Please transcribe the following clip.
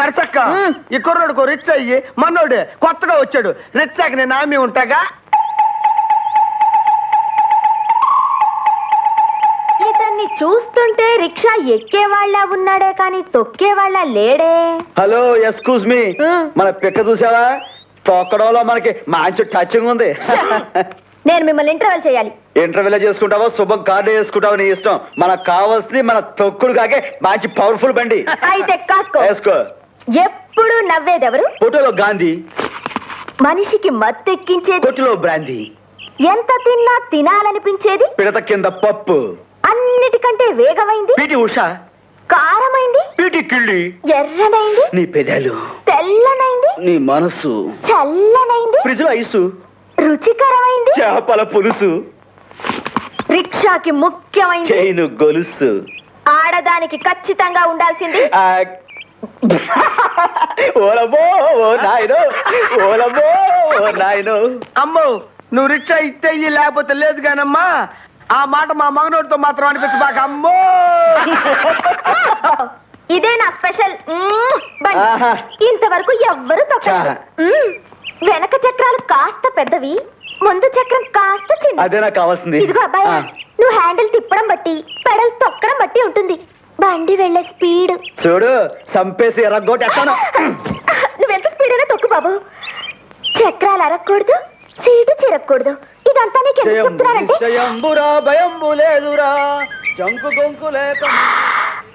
నరసక్క. ఈ కుర్రోడుకు రిచ్ అయ్యి మనోడు కొత్తగా వచ్చాడు. రిచ్ అయ్యి నేను ఆమె ఉంటాగా? ఇతన్ని చూస్తుంటే రిక్షా ఎక్కేవాళ్ళ ఉన్నాడే కానీ తొక్కేవాళ్ళ లేడే. Hello excuse me. మన పిక్క చూసావా? తొక్కడంలో మనకి మంచి టచింగ్ ఉంది. నేను మిమ్మల్ని ఇంటర్వెల్ చేయాలి. ఇంటర్వ్యూలో చేసుకుంటావో శుభం కార్డు చేసుకుంటావో నీ ఇష్టం. మనకు కావాల్సింది మన తొక్కుడు కాకే మంచి పవర్ఫుల్ బండి. అయితే కాసుకో. వేసుకో ఎప్పుడు నవ్వేదెవరు? ఫోటోలో గాంధీ. మనిషికి మత్తెక్కించేది. కొట్టులో బ్రాందీ. ఎంత తిన్నా తినాలనిపించేది? పిడత కింద పప్పు. అన్నిటికంటే వేగమైంది? P T Usha. కారమైంది? పీటి కిళ్ళి. ఎర్రనైంది? నీ పెదాలు. తెల్లనైంది? నీ మనసు. చల్లనైంది? ఫ్రిడ్జ్లో ఐసు. రుచికరమైంది? చేపల పులుసు. రిక్షాకి ముఖ్యమైంది? చైను గొలుసు. ఆడదానికి ఖచ్చితంగా ఉండాల్సింది? ఆ, ఓలమ్మో ఓ నాయనో ఓలమ్మో ఓ నాయనో. అమ్మో నువ్వు రిక్షా ఇస్తే ఇయ్యి లేకపోతే లేదు కానమ్మా ఆ మాట మా మగనోడితో మాత్రం అనిపించబాక అమ్మో! ఇదే నా స్పెషల్. మ్మ్, బండి. ఆహా. ఇంతవరకు ఎవ్వరు తొక్కలేదు. చా. మ్మ్. వెనక చక్రాలు కాస్త పెద్దవి ముందు చక్రం కాస్త చిన్న అదే నాకు కావాల్సింది. ఇదిగో అబ్బాయి ఆ, నువ్వు హ్యాండిల్ తిప్పడం బట్టి పెడల్ తొక్కడం బట్టి ఉంటుంది వెళ్ళే స్పీడ్. చూడు సంపేసి ఎర్రగొట్టేస్తాను. నువ్వెంత స్పీడ్ అయినా తొక్కు బాబు. చక్రాలు అరగకూడదు సీటు చిరగకూడదు ఇదంతా నీకు ఎందుకు చెప్తున్నానంటే జయంబురా భయంబు లేదురా. జంకు గొంకు లేక